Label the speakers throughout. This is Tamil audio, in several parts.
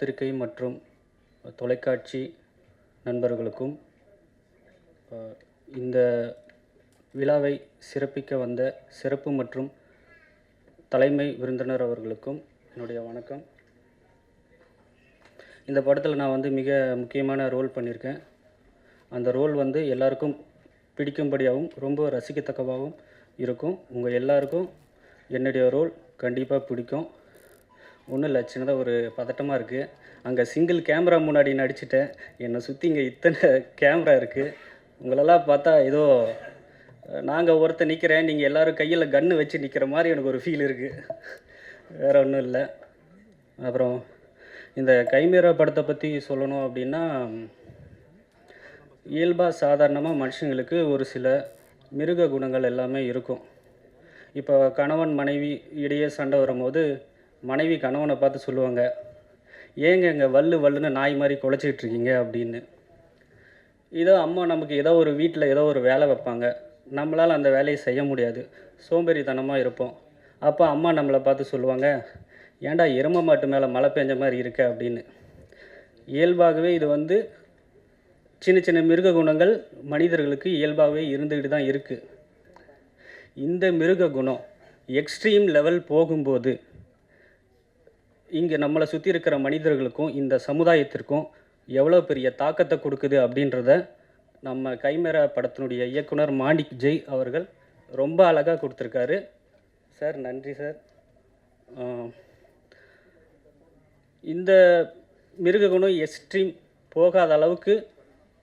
Speaker 1: பத்திரிகை மற்றும் தொலைக்காட்சி நண்பர்களுக்கும் இந்த விழாவை சிறப்பிக்க வந்த சிறப்பு மற்றும் தலைமை விருந்தினர் அவர்களுக்கும் என்னுடைய வணக்கம். இந்த படத்தில் நான் வந்து மிக முக்கியமான ரோல் பண்ணியிருக்கேன் அந்த ரோல் வந்து எல்லாருக்கும் பிடிக்கும்படியாகவும் ரொம்ப ரசிக்கத்தக்கவாகவும் இருக்கும். உங்கள் எல்லாருக்கும் என்னுடைய ரோல் கண்டிப்பாக பிடிக்கும். ஒன்றும் இல்லை சின்னதாக ஒரு பதட்டமாக இருக்குது அங்கே சிங்கிள் கேமரா முன்னாடி நடிச்சிட்டேன் என்னை சுற்றி இங்கே இத்தனை கேமரா இருக்குது உங்களெல்லாம் பார்த்தா ஏதோ நாங்கள் ஒருத்தர் நிற்கிறேன் நீங்கள் எல்லோரும் கையில் கன்று வச்சு நிற்கிற மாதிரி எனக்கு ஒரு ஃபீல் இருக்குது வேறு ஒன்றும் இல்லை. அப்புறம் இந்த கைமீரா படத்தை பற்றி சொல்லணும் அப்படின்னா இயல்பாக சாதாரணமாக மனுஷங்களுக்கு ஒரு சில மிருக குணங்கள் எல்லாமே இருக்கும். இப்போ கணவன் மனைவி இடையே சண்டை வரும்போது மனைவி கணவனை பார்த்து சொல்லுவாங்க ஏங்க இங்கே வல்லு வல்லுன்னு நாய் மாதிரி குலைச்சிக்கிட்டு இருக்கீங்க அப்படின்னு. இதோ அம்மா நமக்கு ஏதோ ஒரு வீட்டில் ஏதோ ஒரு வேலை வைப்பாங்க. நம்மளால் அந்த வேலையை செய்ய முடியாது. சோம்பேறித்தனமாக இருப்போம். அப்போ அம்மா நம்மளை பார்த்து சொல்லுவாங்க ஏன்டா எரும மாட்டு மேலே மழை பெஞ்ச மாதிரி இருக்க அப்படின்னு. இயல்பாகவே இது வந்து சின்ன சின்ன மிருக குணங்கள் மனிதர்களுக்கு இயல்பாகவே இருந்துக்கிட்டு தான் இருக்குது இந்த மிருக குணம் எக்ஸ்ட்ரீம் லெவல் போகும்போது இங்கே நம்மளை சுற்றி இருக்கிற மனிதர்களுக்கும் இந்த சமுதாயத்திற்கும் எவ்வளோ பெரிய தாக்கத்தை கொடுக்குது அப்படின்றத நம்ம கைமேரா படத்தினுடைய இயக்குனர் மாணிக் ஜெய் அவர்கள் ரொம்ப அழகாக கொடுத்துருக்காரு. சார் நன்றி சார். இந்த மிருககுணம் எக்ஸ்ட்ரீம் போகாத அளவுக்கு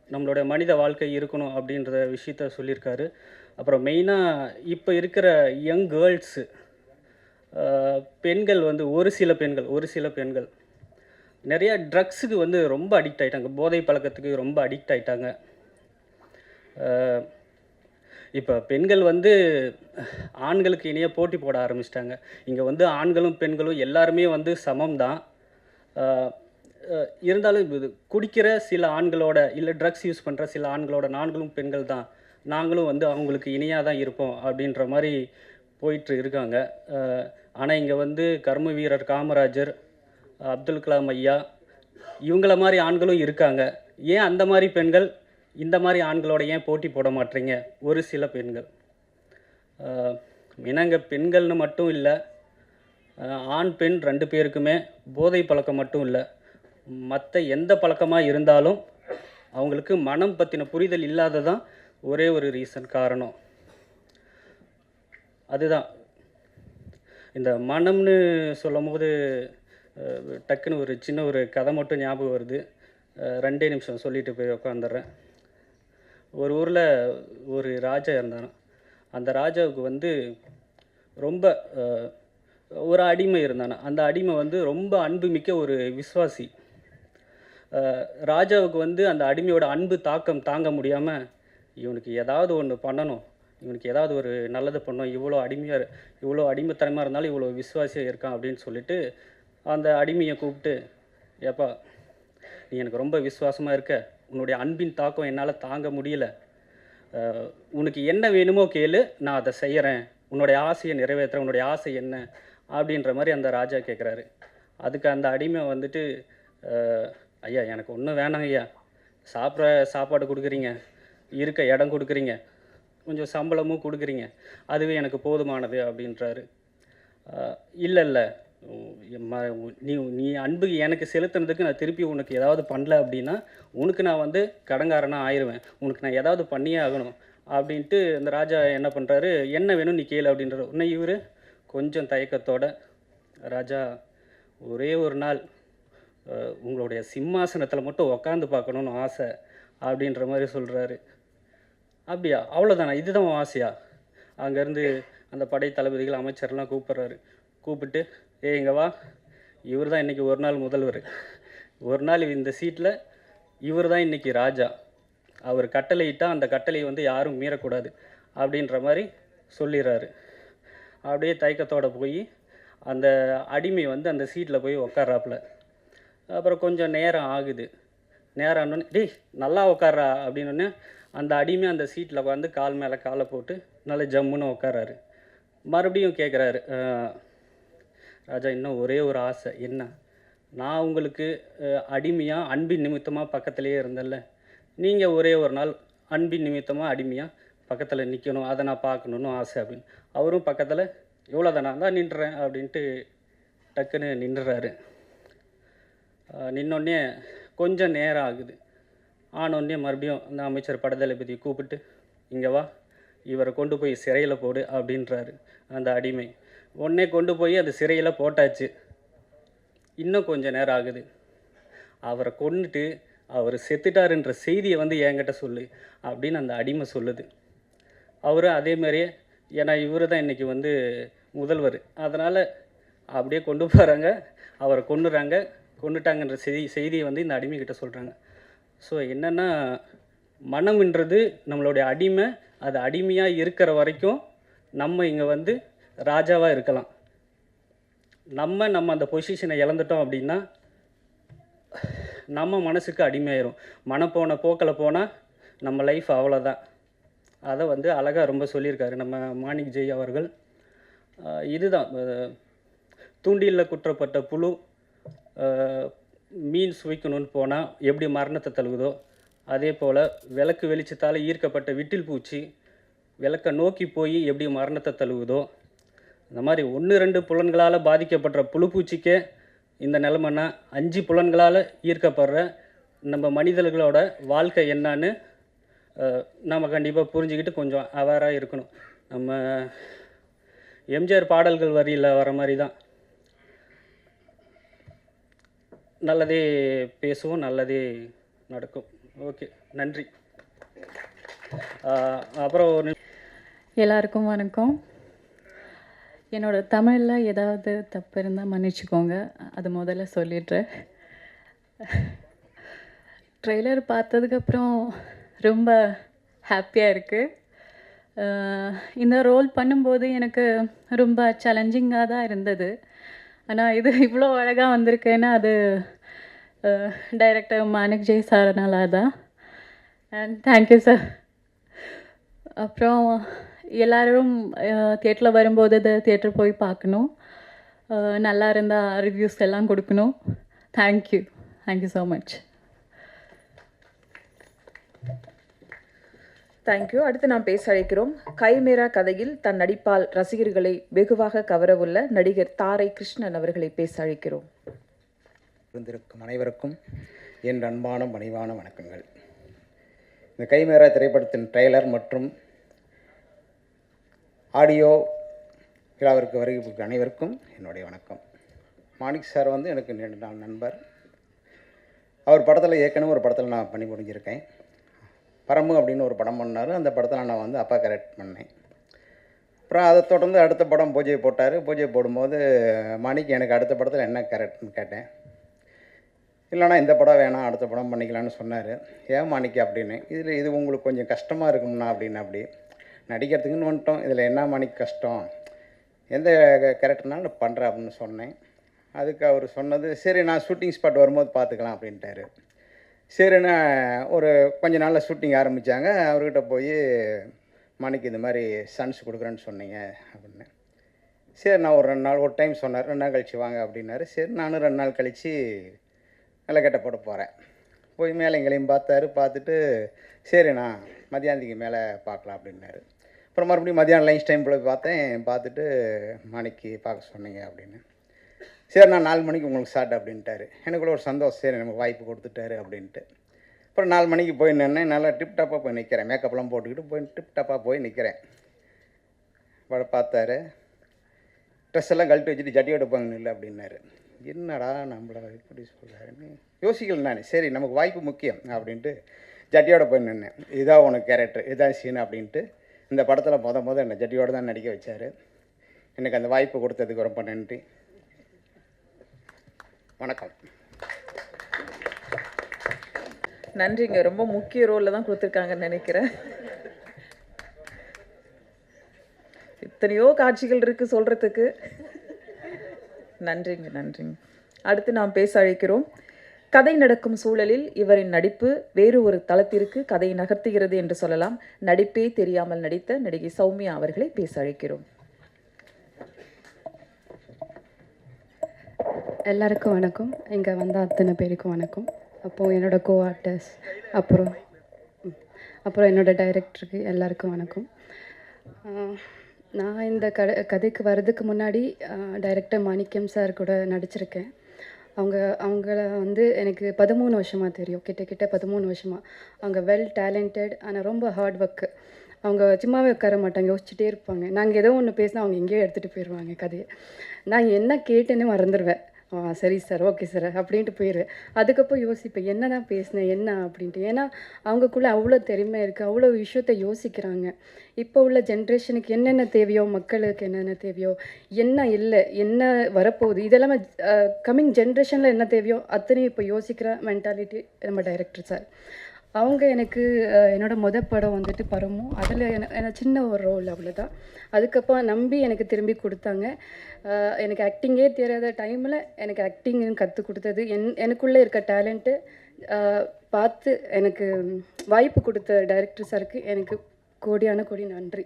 Speaker 1: நம்மளோட மனித வாழ்க்கை இருக்கணும் அப்படின்ற விஷயத்த சொல்லியிருக்காரு. அப்புறம் மெயினாக இப்போ இருக்கிற யங் கேர்ள்ஸு பெண்கள் வந்து ஒரு சில பெண்கள் ஒரு சில பெண்கள். நிறைய ட்ரக்ஸுக்கு வந்து ரொம்ப அடிக்ட் ஆகிட்டாங்க போதை பழக்கத்துக்கு ரொம்ப அடிக்ட் ஆகிட்டாங்க இப்போ பெண்கள் வந்து ஆண்களுக்கு இணைய போட்டி போட ஆரம்பிச்சிட்டாங்க. இங்கே வந்து ஆண்களும் பெண்களும் எல்லாருமே வந்து சமம் தான் இருந்தாலும் இது குடிக்கிற சில ஆண்களோட இல்லை ட்ரக்ஸ் யூஸ் பண்ணுற சில ஆண்களோட நான்களும் பெண்கள் தான் நாங்களும் வந்து அவங்களுக்கு இணையாக தான் இருப்போம் அப்படின்ற மாதிரி போயிட்டு இருக்காங்க. ஆனால் இங்கே வந்து கர்ம வீரர் காமராஜர் அப்துல் கலாம் ஐயா இவங்கள மாதிரி ஆண்களும் இருக்காங்க. ஏன் அந்த மாதிரி பெண்கள் இந்த மாதிரி ஆண்களோட ஏன் போட்டி போட மாட்டீங்க ஒரு சில பெண்கள். இனங்க பெண்கள்னு மட்டும் இல்லை ஆண் பெண் ரெண்டு பேருக்குமே போதை பழக்கம் மட்டும் இல்லை. மற்ற எந்த பழக்கமாக இருந்தாலும் அவங்களுக்கு மனம் பற்றின புரிதல் இல்லாததான் ஒரே ஒரு ரீசன் காரணம். அதுதான். இந்த மனம்னு சொல்லும் போது டக்குன்னு ஒரு சின்ன ஒரு கதை மட்டும் ஞாபகம் வருது. ரெண்டே நிமிஷம் சொல்லிட்டு போய் உக்காந்துடுறேன். ஒரு ஊரில் ஒரு ராஜா இருந்தாராம். அந்த ராஜாவுக்கு வந்து ரொம்ப ஒரு அடிமை இருந்தானா அந்த அடிமை வந்து ரொம்ப அன்புமிக்க ஒரு விஸ்வாசி ராஜாவுக்கு வந்து அந்த அடிமையோட அன்பு தாக்கம் தாங்க முடியாமல் இவனுக்கு ஏதாவது ஒன்று பண்ணணும். இவனுக்கு ஏதாவது ஒரு நல்லது பண்ணும் இவ்வளோ அடிமையாக இவ்வளோ அடிமைத்தனமாக இருந்தாலும் இவ்வளோ விசுவாசியாக இருக்கான் அப்படின்னு சொல்லிட்டு அந்த அடிமையை கூப்பிட்டு ஏப்பா நீ எனக்கு ரொம்ப விசுவாசமாக இருக்க. உன்னுடைய அன்பின் தாக்கம் என்னால் தாங்க முடியல. உனக்கு என்ன வேணுமோ கேளு நான் அதை செய்கிறேன் உன்னுடைய ஆசையை நிறைவேற்றுறேன். உன்னுடைய ஆசை என்ன? அப்படின்ற மாதிரி அந்த ராஜா கேட்குறாரு அதுக்கு அந்த அடிமை வந்துட்டு ஐயா எனக்கு ஒன்றும் வேணாம் ஐயா. சாப்பிட்ற சாப்பாடு கொடுக்குறீங்க. இருக்க இடம் கொடுக்குறீங்க. கொஞ்சம் சம்பளமும் கொடுக்குறீங்க. அதுவே எனக்கு போதுமானது அப்படின்றாரு. இல்லை இல்லை. நீ நீ அன்பு எனக்கு செலுத்துனதுக்கு நான் திருப்பி உனக்கு ஏதாவது பண்ணல அப்படின்னா உனக்கு நான் வந்து கடங்காரனாக ஆயிடுவேன் உனக்கு நான் ஏதாவது பண்ணியே ஆகணும் அப்படின்ட்டு அந்த ராஜா என்ன பண்ணுறாரு என்ன வேணும் நீ கேளு அப்படின்றாரு. உன்னை இவர் கொஞ்சம் தயக்கத்தோட ராஜா ஒரே ஒரு நாள் உங்களுடைய சிம்மாசனத்தில் மட்டும் உக்காந்து பார்க்கணுன்னு ஆசை அப்படின்ற மாதிரி சொல்கிறாரு அப்படியா? அவ்வளோதானா இதுதான் உன் ஆசையா? அங்கேருந்து அந்த படை தளபதிகள் அமைச்சர்லாம் கூப்பிட்றாரு. கூப்பிட்டு ஏ இங்க வா. இவர் தான் இன்றைக்கி ஒரு நாள் முதல்வர். ஒரு நாள் இந்த சீட்டில் இவர் தான் இன்றைக்கி ராஜா. அவர் கட்டளையிட்டால் அந்த கட்டளையை வந்து யாரும் மீறக்கூடாது. அப்படின்ற மாதிரி சொல்லிடுறாரு. அப்படியே தயக்கத்தோடு போய் அந்த அடிமை வந்து அந்த சீட்டில் போய் உக்காராப்புல அப்புறம் கொஞ்சம் நேரம் ஆகுது. நேரம் ஆனோடனே டேய் நல்லா உட்கார்றா அப்படின்னோடனே அந்த அடிமை அந்த சீட்டில் உட்காந்து கால் மேலே காலை போட்டு நல்லா ஜம்முன்னு உட்காராரு மறுபடியும் கேட்குறாரு ராஜா இன்னும் ஒரே ஒரு ஆசை. என்ன? நான் உங்களுக்கு அடிமையாக அன்பின் நிமித்தமாக பக்கத்துலேயே இருந்தேன்ல. நீங்கள் ஒரே ஒரு நாள் அன்பின் நிமித்தமாக அடிமையாக பக்கத்தில் நிற்கணும் அதை நான் பார்க்கணுன்னு ஆசை அப்படின்னு. அவரும் பக்கத்தில் இவ்வளோ தானா? தான் நின்றுறேன் அப்படின்ட்டு டக்குன்னு நின்றுறாரு. நின்னோடனே கொஞ்சம் நேரம் ஆகுது. ஆனோடனே மறுபடியும் அந்த அமைச்சர் படதளபதியை கூப்பிட்டு இங்கே வா இவரை கொண்டு போய் சிறையில் போடு அப்படின்றாரு அந்த அடிமை. உடனே கொண்டு போய் அந்த சிறையில் போட்டாச்சு. இன்னும் கொஞ்சம் நேரம் ஆகுது. அவரை கொண்டுட்டு அவர் செத்துட்டாருன்ற செய்தியை வந்து என்கிட்ட சொல்லு அப்படின்னு அந்த அடிமை சொல்லுது. அவரும் அதே மாதிரியே ஏன்னா இவர் தான் இன்றைக்கி வந்து முதல்வர். அதனால் அப்படியே கொண்டு போகிறாங்க அவரை கொண்டுறாங்க கொண்டுட்டாங்கன்ற செய்தி செய்தியை வந்து இந்த அடிமைக்கிட்ட சொல்கிறாங்க ஸோ என்னென்னா மனம்ன்றது நம்மளுடைய அடிமை அது அடிமையாக இருக்கிற வரைக்கும் நம்ம இங்கே வந்து ராஜாவாக இருக்கலாம். நம்ம நம்ம அந்த பொசிஷனை இழந்துட்டோம் அப்படின்னா நம்ம மனசுக்கு அடிமையாயிரும். மனம் போன போக்கில் போனால் நம்ம லைஃப் அவ்வளோதான் அதை வந்து அழகாக ரொம்ப சொல்லியிருக்காரு நம்ம மாணிக் ஜெய் அவர்கள். இதுதான். தூண்டிலில் குற்றப்பட்ட புழு மீன் சுவைக்கணும்னு போனால் எப்படி மரணத்தை தழுவுதோ அதே போல் விளக்கு வெளிச்சத்தால் ஈர்க்கப்பட்ட விட்டில் பூச்சி விளக்கை நோக்கி போய் எப்படி மரணத்தை தழுவுதோ இந்த மாதிரி ஒன்று ரெண்டு புலன்களால் பாதிக்கப்படுற புழுப்பூச்சிக்கே இந்த நிலமைனா அஞ்சு புலன்களால் ஈர்க்கப்படுற நம்ம மனிதர்களோட வாழ்க்கை என்னான்னு நாம் நம்ம கண்டிப்பாக புரிஞ்சுக்கிட்டு கொஞ்சம் அவேராக இருக்கணும். நம்ம எம்ஜிஆர் பாடல்கள் வரியில் வர மாதிரி தான். நல்லதே பேசுவோம் நல்லதே நடக்கும். ஓகே நன்றி. அப்புறம் ஒரு
Speaker 2: எல்லாருக்கும் வணக்கம். என்னோட தமிழில் ஏதாவது தப்பு இருந்தால் மன்னிச்சுக்கோங்க. அது முதல்ல சொல்லிடுறேன். ட்ரெய்லர் பார்த்ததுக்கப்புறம் ரொம்ப ஹாப்பியாக இருக்குது இந்த ரோல் பண்ணும்போது எனக்கு ரொம்ப சேலஞ்சிங்காக தான் இருந்தது. ஆனால் இது இவ்வளோ அழகாக வந்திருக்குன்னா அது டைரக்டர் மாணிக் ஜெய் சாரனால தான். அண்ட் தேங்க்யூ சார் அப்புறம் எல்லோரும் தியேட்டரில் வரும்போது இது தியேட்டர் போய் பார்க்கணும். நல்லா இருந்தால் ரிவ்யூஸ் எல்லாம் கொடுக்கணும். Thank you thank you so much
Speaker 3: thank you அடுத்து நாம் பேச அழைக்கிறோம். கைமேரா கதையில் தன் நடிப்பால் ரசிகர்களை வெகுவாக கவரவுள்ள நடிகர் தாரை கிருஷ்ணன் அவர்களை பேச அழைக்கிறோம்.
Speaker 4: இருந்திருக்கும் அனைவருக்கும் என் அன்பான பணிவான வணக்கங்கள். இந்த கைமேரா திரைப்படத்தின் ட்ரெய்லர் மற்றும் ஆடியோ விழாவிற்கு வருகை அனைவருக்கும் என்னுடைய வணக்கம். மாணிக் சார் வந்து எனக்கு நாள் நண்பர். அவர் படத்தில் ஏற்கனவே ஒரு படத்தில் நான் பண்ணி முடிஞ்சிருக்கேன். பரம்பு அப்படின்னு ஒரு படம் பண்ணார். அந்த படத்தில் நான் வந்து அப்பா கரெக்ட் பண்ணேன். அப்புறம் அதை தொடர்ந்து அடுத்த படம் பூஜை போட்டார். பூஜை போடும்போது மணிக்கு எனக்கு அடுத்த படத்தில் என்ன கரெக்ட்னு கேட்டேன். இல்லைண்ணா இந்த படம் வேணாம் அடுத்த படம் பண்ணிக்கலாம்னு சொன்னார். ஏன் மாணிக்க அப்படின்னு? இதில் இது உங்களுக்கு கொஞ்சம் கஷ்டமாக இருக்கும்னா அப்படின்னு அப்படி நடிக்கிறதுக்குன்னு வந்துட்டோம். இதில் என்ன மாணிக் கஷ்டம்? எந்த கேரக்டர்னாலும் பண்ணுறேன் அப்படின்னு சொன்னேன். அதுக்கு அவர் சொன்னது சரி நான் ஷூட்டிங் ஸ்பாட் வரும்போது பார்த்துக்கலாம் அப்படின்ட்டாரு. சரின்னு ஒரு கொஞ்ச நாளில் ஷூட்டிங் ஆரம்பித்தாங்க அவர்கிட்ட போய் மணிக்கு இந்த மாதிரி சன்ஸ் கொடுக்குறேன்னு சொன்னீங்க அப்படின்னு. சரி நான் ஒரு ரெண்டு நாள் ஒரு டைம் சொன்னார் ரெண்டு நாள் கழிச்சு வாங்க அப்படின்னாரு. சரி நானும் ரெண்டு நாள் கழித்து நிலக்கட்டை போட போகிறேன் போய் மேலே எங்களையும் பார்த்தாரு. பார்த்துட்டு சரிண்ணா மதியானத்துக்கு மேலே பார்க்கலாம் அப்படின்னாரு. அப்புறம் மறுபடியும் மதியானம் லஞ்ச் டைம் போய் பார்த்தேன். பார்த்துட்டு மணிக்கு பார்க்க சொன்னீங்க அப்படின்னு. சரி நான் நாலு மணிக்கு உங்களுக்கு ஸ்டார்ட் அப்படின்ட்டாரு. எனக்குள்ள ஒரு சந்தோஷம். சரி நமக்கு வாய்ப்பு கொடுத்துட்டாரு அப்படின்ட்டு. அப்புறம் நாலு மணிக்கு போய் நின்னேன். நல்லா டிப்டாப்பாக போய் நிற்கிறேன் மேக்கப்லாம் போட்டுக்கிட்டு போய் டிப்டாப்பாக போய் நிற்கிறேன் அவரை பார்த்தாரு. ட்ரெஸ் எல்லாம் கழட்டி வச்சுட்டு ஜட்டி எடுப்பாங்க இல்லை அப்படின்னாரு. என்னடா நம்மளை இப்படி சொல்கிறாருன்னு யோசிக்கல நான். சரி நமக்கு வாய்ப்பு முக்கியம் அப்படின்ட்டு ஜட்டியோட போய் நின்னேன். இதான் உனக்கு கேரக்டர் இதான் சீன் அப்படின்ட்டு இந்த படத்தில் மொதல் மொதல் என்னை ஜட்டியோடு தான் நடிக்க வச்சார். எனக்கு அந்த வாய்ப்பு கொடுத்ததுக்கு ரொம்ப நன்றி. வணக்கம்.
Speaker 3: நன்றிங்க. ரொம்ப முக்கிய ரோலில் தான் கொடுத்துருக்காங்கன்னு நினைக்கிறேன். எத்தனையோ காட்சிகள் இருக்குது சொல்கிறதுக்கு நன்றிங்க நன்றிங்க. அடுத்து நாம் பேச அழைக்கிறோம். கதை நடக்கும் சூழலில் இவரின் நடிப்பு வேறு ஒரு தளத்திற்கு கதை நகர்த்துகிறது என்று சொல்லலாம். நடிப்பே தெரியாமல் நடித்த நடிகை சௌமியா அவர்களை பேச அழைக்கிறோம்.
Speaker 5: எல்லாருக்கும் வணக்கம். இங்கே வந்த அத்தனை பேருக்கும் வணக்கம். அப்போது என்னோடய கோ ஆர்டிஸ்ட் அப்புறம் அப்புறம் என்னோட டைரக்டருக்கு எல்லாருக்கும் வணக்கம். நான் இந்த கடை கதைக்கு வர்றதுக்கு முன்னாடி டைரக்டர் மாணிக்கம் சார் கூட நடிச்சிருக்கேன். அவங்க அவங்கள வந்து எனக்கு பதிமூணு வருஷமாக தெரியும். கிட்ட கிட்ட பதிமூணு வருஷமாக அவங்க வெல் டேலண்டட் ஆனால் ரொம்ப ஹார்ட் ஒர்க்கு அவங்க சும்மாவே உட்கார மாட்டாங்க யோசிச்சுட்டே இருப்பாங்க. நாங்கள் ஏதோ ஒன்று பேசினா அவங்க எங்கேயோ எடுத்துகிட்டு போயிடுவாங்க கதையை. நான் என்ன கேட்டேன்னு மறந்துடுவேன் சரி சார் ஓகே சார் அப்படின்ட்டு போயிரு. அதுக்கப்புறம் யோசிப்பேன் என்ன தான் பேசினேன் என்ன அப்படின்ட்டு. ஏன்னா அவங்கக்குள்ளே அவ்வளோ திறமை இருக்குது அவ்வளோ விஷயத்த யோசிக்கிறாங்க. இப்போ உள்ள ஜென்ரேஷனுக்கு என்னென்ன தேவையோ மக்களுக்கு என்னென்ன தேவையோ என்ன இல்லை என்ன வரப்போகுது இதெல்லாமே கம்மிங் ஜென்ரேஷனில் என்ன தேவையோ அத்தனையும் இப்போ யோசிக்கிற மென்டாலிட்டி நம்ம டைரக்டர் சார். அவங்க எனக்கு என்னோடய என்னோட முத படம் வந்துட்டு பரமும் அதில் எனக்கு சின்ன ஒரு ரோல் அவ்வளோதான் அதுக்கப்புறம் நம்பி எனக்கு திரும்பி கொடுத்தாங்க. எனக்கு ஆக்டிங்கே தெரியாத டைமில் எனக்கு ஆக்டிங் கற்றுக் கொடுத்தது. என் எனக்குள்ளே இருக்க டேலண்ட்டு பார்த்து எனக்கு வாய்ப்பு கொடுத்த டைரக்டர் சாருக்கு எனக்கு கோடியான கோடி நன்றி.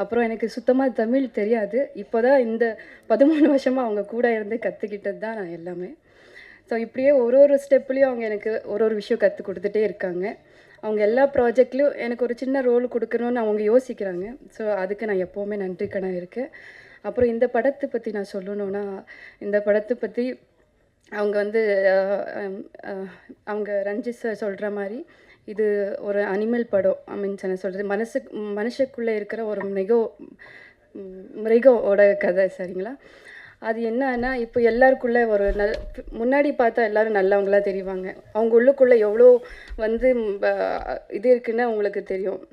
Speaker 5: அப்புறம் எனக்கு சுத்தமாக தமிழ் தெரியாது. இப்போ தான் இந்த பதிமூணு வருஷமாக அவங்க கூட இருந்து கற்றுக்கிட்டது தான் நான் எல்லாமே. ஸோ இப்படியே ஒரு ஒரு ஸ்டெப்லேயும் அவங்க எனக்கு ஒரு ஒரு விஷயம் கற்றுக் கொடுத்துட்டே இருக்காங்க. அவங்க எல்லா ப்ராஜெக்ட்லேயும் எனக்கு ஒரு சின்ன ரோல் கொடுக்கணும்னு அவங்க யோசிக்கிறாங்க. ஸோ அதுக்கு நான் எப்போவுமே நன்றி கடன் இருக்கேன். அப்புறம் இந்த படத்தை பற்றி நான் சொல்லணுன்னா இந்த படத்தை பற்றி அவங்க வந்து அவங்க ரஞ்சித் சார் சொல்கிற மாதிரி இது ஒரு அனிமல் படம் ஐ மீன்ஸ் என்ன சொல்கிறது மனசு மனுஷக்குள்ளே இருக்கிற ஒரு மிக மிருகோட கதை சரிங்களா? அது என்னன்னா இப்போ எல்லாருக்குள்ளே ஒரு நல் முன்னாடி பார்த்தா எல்லாரும் நல்லவங்களா தெரிவாங்க. அவங்க உள்ளுக்குள்ளே எவ்வளோ வந்து இது இருக்குன்னு அவங்களுக்கு தெரியும்.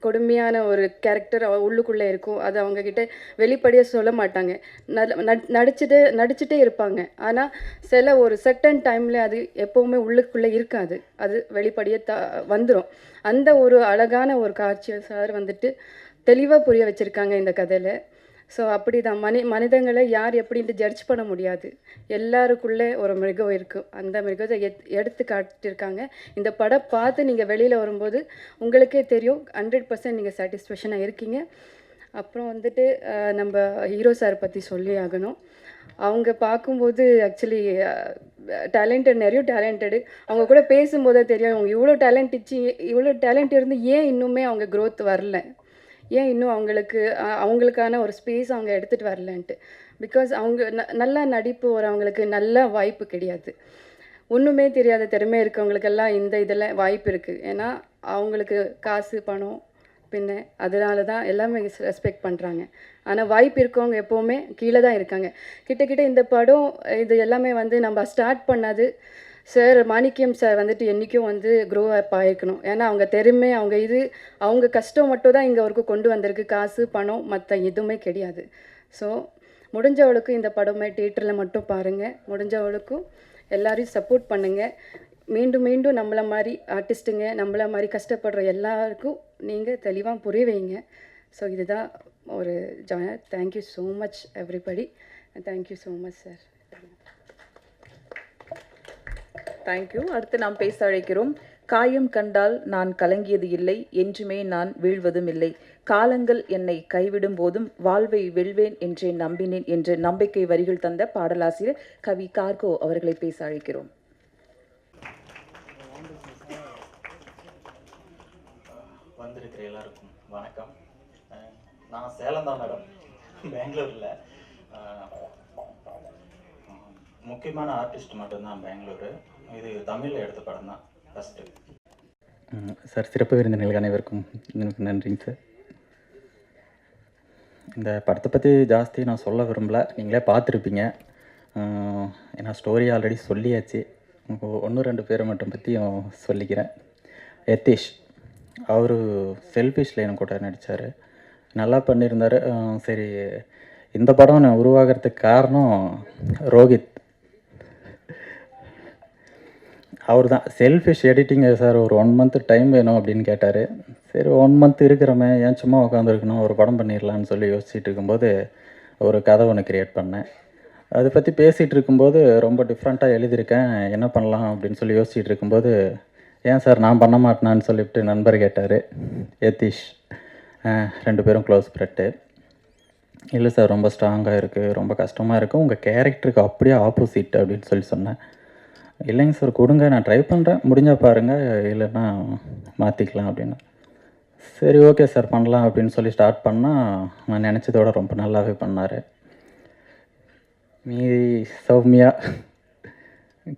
Speaker 5: கொடுமையான ஒரு கேரக்டர் உள்ளுக்குள்ளே இருக்கும். அது அவங்கக்கிட்ட வெளிப்படையாக சொல்ல மாட்டாங்க. நல்ல நட்- நடிச்சுட்டு நடிச்சுட்டே இருப்பாங்க. ஆனால் சில ஒரு செட்டன் டைமில் அது எப்போவுமே உள்ளுக்குள்ளே இருக்காது. அது வெளிப்படையாக த வந்துடும் அந்த ஒரு அழகான ஒரு காட்சியை சார் வந்துட்டு தெளிவாக புரிய வச்சுருக்காங்க இந்த கதையில். ஸோ அப்படி தான் மனி மனிதங்களை யார் எப்படின்ட்டு ஜட்ஜ் பண்ண முடியாது. எல்லாருக்குள்ளே ஒரு மிருகம் இருக்குது அந்த மிருகத்தை எத் எடுத்து காட்டியிருக்காங்க. இந்த படம் பார்த்து நீங்கள் வெளியில் வரும்போது உங்களுக்கே தெரியும். ஹண்ட்ரட் பர்சன்ட் நீங்கள் சாட்டிஸ்ஃபேக்ஷனாக இருக்கீங்க. அப்புறம் வந்துட்டு நம்ம ஹீரோ சார் பற்றி சொல்லி ஆகணும். அவங்க பார்க்கும்போது ஆக்சுவலி டேலண்டட் நிறைய டேலண்டடு அவங்க கூட பேசும்போதே தெரியும். அவங்க இவ்வளோ டேலண்ட் இச்சு இவ்வளோ டேலண்ட் இருந்து ஏன் இன்னுமே அவங்க க்ரோத் வரல? ஏன் இன்னும் அவங்களுக்கு அவங்களுக்கான ஒரு ஸ்பேஸ் அவங்க எடுத்துகிட்டு வரலன்ட்டு. பிகாஸ் அவங்க ந நல்லா நடிப்பு வரவங்களுக்கு நல்ல வாய்ப்பு கிடையாது. ஒன்றுமே தெரியாத திறமை இருக்கவங்களுக்கெல்லாம் இந்த இதில் வாய்ப்பு இருக்குது ஏன்னா அவங்களுக்கு காசு பணம் பின்ன அதனால தான் எல்லாமே ரெஸ்பெக்ட் பண்ணுறாங்க ஆனால் வாய்ப்பு இருக்கவங்க எப்போவுமே கீழே தான் இருக்காங்க. கிட்ட கிட்ட இந்த படம் இது எல்லாமே வந்து நம்ம ஸ்டார்ட் பண்ணது சார் மாணிக்கியம் சார் வந்துட்டு என்றைக்கும் வந்து க்ரோ அப் ஆகிருக்கணும் ஏன்னா அவங்க திறமை அவங்க இது அவங்க கஷ்டம் மட்டும் தான் இங்கே அவருக்கு கொண்டு வந்திருக்கு. காசு பணம் மற்ற எதுவுமே கிடையாது. ஸோ முடிஞ்சவளுக்கும் இந்த படமே தியேட்டரில் மட்டும் பாருங்கள் முடிஞ்சவளுக்கும் எல்லோரையும் சப்போர்ட் பண்ணுங்கள் மீண்டும் மீண்டும் நம்மள மாதிரி ஆர்டிஸ்ட்டுங்க நம்மளை மாதிரி கஷ்டப்படுற எல்லாருக்கும் நீங்கள் தெளிவாக புரிய வைங்க. ஸோ இதுதான் ஒரு ஜான thank you so much everybody thank you so much sir
Speaker 3: thank you அடுத்து நாம் பேச அழைக்கிறோம் காயம் கண்டால் நான் கலங்கியது இல்லை என்றுமே நான் வீழ்வதும் இல்லை. காலங்கள் என்னை கைவிடும் போதும் வாழ்வை வெல்வேன் என்றே நம்பினேன் என்ற நம்பிக்கை வரிகள் தந்த பாடலாசிரியர் கவி கார்கோ அவர்களை பேச அழைக்கிறோம்.
Speaker 6: வந்திருக்கிற எல்லாருக்கும் வணக்கம். நான் சேலம் தான் மேடம். பெங்களூரில். முக்கியமான ஆர்டிஸ்ட் மட்டும்தான் பெங்களூரு. இது தமிழில் எடுத்த படம் தான் ஃபஸ்ட்டு
Speaker 7: சார் சிறப்பு விருந்தினர்கள் அனைவருக்கும் எனக்கு நன்றிங்க சார். இந்த படத்தை பற்றி ஜாஸ்தி நான் சொல்ல விரும்பல. நீங்களே பார்த்துருப்பீங்க. ஏன்னா ஸ்டோரி ஆல்ரெடி சொல்லியாச்சு. ஒன்று ரெண்டு பேரை மட்டும் பற்றியும் சொல்லிக்கிறேன். யத்தீஷ் அவர் செல்ஃபிஷ் லைன் கூட நடித்தார் நல்லா பண்ணியிருந்தார். சரி இந்த படம் நான் உருவாகிறதுக்கு காரணம் ரோஹித். அவர் தான் செல்ஃபிஷ் எடிட்டிங் சார் ஒரு ஒன் மந்த் டைம் வேணும் அப்படின்னு கேட்டார். சரி ஒன் மந்த் இருக்கிறோமே ஏன் சும்மா உட்காந்துருக்கணும் ஒரு படம் பண்ணிடலான்னு சொல்லி யோசிச்சுட்டு இருக்கும்போது ஒரு கதை ஒன்று க்ரியேட் பண்ணேன். அதை பற்றி பேசிகிட்டு இருக்கும்போது ரொம்ப டிஃப்ரெண்ட்டாக எழுதியிருக்கேன். என்ன பண்ணலாம் அப்படின்னு சொல்லி யோசிச்சுட்டு இருக்கும்போது ஏன் சார் நான் பண்ண மாட்டேனான்னு சொல்லிவிட்டு நண்பர் கேட்டார் யதீஷ் ரெண்டு பேரும் க்ளோஸ் ஃப்ரெட்டு இல்லை சார் ரொம்ப ஸ்ட்ராங்காக இருக்குது ரொம்ப கஷ்டமாக இருக்குது உங்கள் கேரக்டருக்கு அப்படியே ஆப்போசிட் அப்படின்னு சொல்லி சொன்னேன். இல்லைங்க சார் கொடுங்க நான் ட்ரை பண்ணுறேன் முடிஞ்சால் பாருங்கள் இல்லைன்னா மாற்றிக்கலாம் அப்படின்னு. சரி ஓகே சார் பண்ணலாம் அப்படின்னு சொல்லி ஸ்டார்ட் பண்ணால் நான் நினச்சதோட ரொம்ப நல்லாவே பண்ணார். மீதி சௌமியா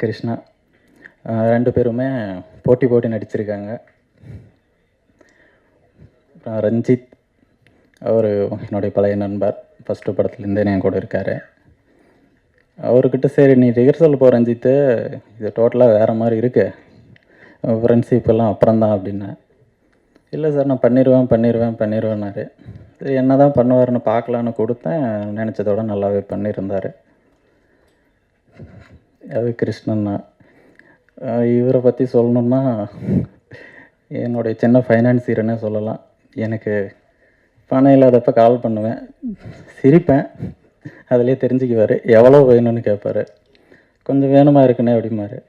Speaker 7: கிருஷ்ணா ரெண்டு பேருமே போட்டி போட்டி நடிச்சிருக்காங்க. அப்புறம் ரஞ்சித் அவர் என்னுடைய பழைய நண்பர். ஃபஸ்ட்டு படத்துலேருந்தே என் கூட இருக்கார். அவர்கிட்ட சரி நீ ரிஹர்சல் போகிற ரஞ்சித்து இது டோட்டலாக வேறு மாதிரி இருக்கு. ஃப்ரெண்ட்ஷிப் எல்லாம் அப்புறம் அப்படின்னேன் இல்லை சார் நான் பண்ணிடுவேன் பண்ணிடுவேன் பண்ணிடுவேன்னாரு சரி என்ன தான் பண்ணுவாருன்னு பார்க்கலான்னு கொடுத்தேன். நினச்சதோட நல்லாவே பண்ணியிருந்தார் அது கிருஷ்ணன்னா இவரை பற்றி சொல்லணுன்னா என்னுடைய சின்ன ஃபைனான்சியர்னே சொல்லலாம். எனக்கு பணம் இல்லாதப்ப கால் பண்ணுவேன். சிரிப்பேன். அதிலே தெரிஞ்சுக்குவார். எவ்வளோ வேணும்னு கேட்பாரு கொஞ்சம் வேணுமா இருக்குண்ணே அப்படிம்பாரு.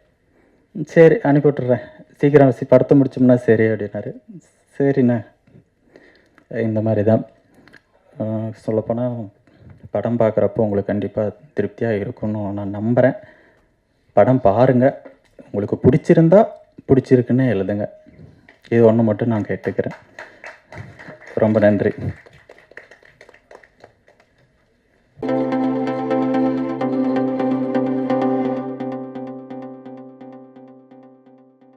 Speaker 7: சரி அனுப்பி விட்டுறேன். சீக்கிரம் சி- படத்தை முடிச்சோம்னா சரி அப்படின்னாரு. சரிண்ணே. இந்த மாதிரி தான் சொல்லப்போனால் படம் பார்க்குறப்போ உங்களுக்கு கண்டிப்பாக திருப்தியாக இருக்கும்னு நான் நம்புகிறேன் படம் பாருங்கள் உங்களுக்கு பிடிச்சிருந்தா பிடிச்சிருக்குன்னு எழுதுங்க. இது ஒன்று மட்டும் நான் கேட்டுக்கிறேன். ரொம்ப நன்றி.